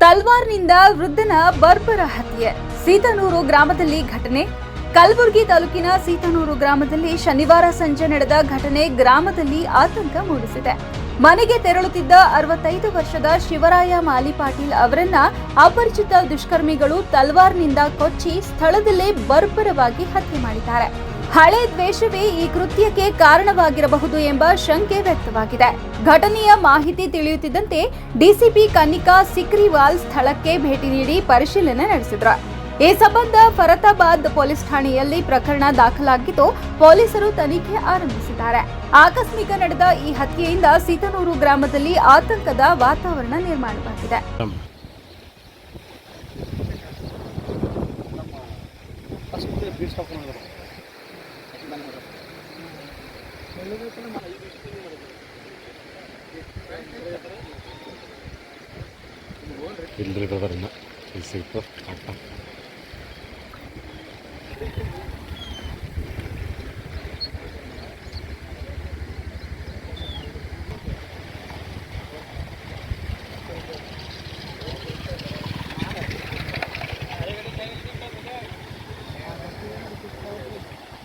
ತಲ್ವಾರ್ನಿಂದ ವೃದ್ಧನ ಬರ್ಬರ ಹತ್ಯೆ. ಸೀತನೂರು ಗ್ರಾಮದಲ್ಲಿ ಘಟನೆ. ಕಲಬುರಗಿ ತಾಲೂಕಿನ ಸೀತನೂರು ಗ್ರಾಮದಲ್ಲಿ ಶನಿವಾರ ಸಂಜೆ ನಡೆದ ಘಟನೆ ಗ್ರಾಮದಲ್ಲಿ ಆತಂಕ ಮೂಡಿಸಿದೆ. ಮನೆಗೆ ತೆರಳುತ್ತಿದ್ದ ಅರವತ್ತೈದು ವರ್ಷದ ಶಿವರಾಯ ಮಾಲಿ ಪಾಟೀಲ್ ಅವರನ್ನ ಅಪರಿಚಿತ ದುಷ್ಕರ್ಮಿಗಳು ತಲ್ವಾರ್ನಿಂದ ಕೊಚ್ಚಿ ಸ್ಥಳದಲ್ಲೇ ಬರ್ಬರವಾಗಿ ಹತ್ಯೆ ಮಾಡಿದ್ದಾರೆ. ಹಳೆ ದ್ವೇಷವೇ ಈ ಕೃತ್ಯಕ್ಕೆ ಕಾರಣವಾಗಿರಬಹುದು ಎಂಬ ಶಂಕೆ ವ್ಯಕ್ತವಾಗಿದೆ. ಘಟನೆಯ ಮಾಹಿತಿ ತಿಳಿಯುತ್ತಿದ್ದಂತೆ ಡಿಸಿಪಿ ಕನ್ನಿಕಾ ಸಿಕ್ರಿವಾಲ್ ಸ್ಥಳಕ್ಕೆ ಭೇಟಿ ನೀಡಿ ಪರಿಶೀಲನೆ ನಡೆಸಿದ್ರು. ಈ ಸಂಬಂಧ ಫರತಾಬಾದ್ ಪೊಲೀಸ್ ಠಾಣೆಯಲ್ಲಿ ಪ್ರಕರಣ ದಾಖಲಾಗಿದ್ದು ಪೊಲೀಸರು ತನಿಖೆ ಆರಂಭಿಸಿದ್ದಾರೆ. ಆಕಸ್ಮಿಕ ನಡೆದ ಈ ಹತ್ಯೆಯಿಂದ ಸೀತನೂರು ಗ್ರಾಮದಲ್ಲಿ ಆತಂಕದ ವಾತಾವರಣ ನಿರ್ಮಾಣವಾಗಿದೆ ഇല്ല ഇവിടെ വരുന്ന ഈ സീപ്പർ കട്ട